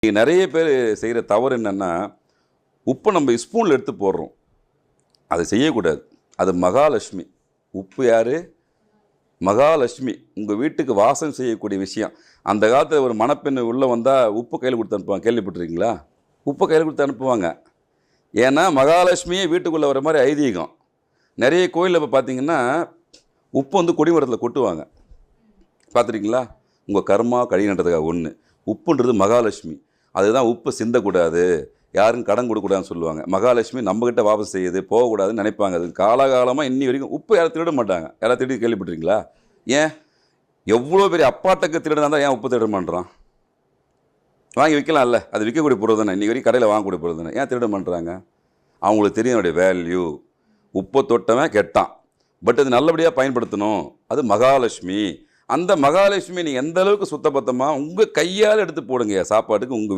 இங்க நிறைய பேர் செய்கிற தவறு என்னென்னா உப்பை நம்ம ஸ்பூனில் எடுத்து போடுறோம். அதை செய்யக்கூடாது. அது மகாலட்சுமி. உப்பு யார்? மகாலட்சுமி. உங்கள் வீட்டுக்கு வாசம் செய்யக்கூடிய விஷயம். அந்த காலத்தில் ஒரு மணப்பெண் உள்ளே வந்தால் உப்பு கையில் கொடுத்து அனுப்புவாங்க. கேள்விப்பட்டிருக்கீங்களா? உப்பு கையில் கொடுத்து அனுப்புவாங்க. ஏன்னா மகாலட்சுமியே வீட்டுக்குள்ளே வர மாதிரி ஐதீகம். நிறைய கோயிலில் இப்போ பார்த்தீங்கன்னா உப்பு வந்து கொடிமரத்தில் கொட்டுவாங்க. பார்த்துருக்கீங்களா உங்கள் கர்மா கழினன்றதுக்காக ஒன்று உப்புன்றது மகாலட்சுமி. அதுதான் உப்பு சிந்தக்கூடாது யாரும் கடன் கொடுக்கூடாதுன்னு சொல்லுவாங்க. மகாலட்சுமி நம்மக்கிட்ட வாபஸ் செய்யுது போகக்கூடாதுன்னு நினைப்பாங்க. அது காலகாலமாக இன்னி வரைக்கும் உப்பு யாரும் திருட மாட்டாங்க. யாராவது திருடி கேள்விப்பட்டிருக்கீங்களா? ஏன்? எவ்வளோ பெரிய அப்பாட்டக்கு திருடனா தான் ஏன் உப்பு திருட பண்ணுறான் வாங்கி விற்கலாம்ல. அது விற்கக்கூடிய பொருள் தானே. இன்றைக்கி வரைக்கும் கடையில் வாங்கக்கூடிய பொருள் தானே. ஏன் திருட பண்ணுறாங்க அவங்களுக்கு தெரியும் என்னுடைய வேல்யூ உப்பை தொட்டவன் கெட்டான். பட் அது நல்லபடியாக பயன்படுத்தணும். அது மகாலட்சுமி. அந்த மகாலட்சுமி நீங்கள் எந்த அளவுக்கு சுத்தபத்தமாக உங்கள் கையால் எடுத்து போடுங்க. சாப்பாட்டுக்கு உங்கள்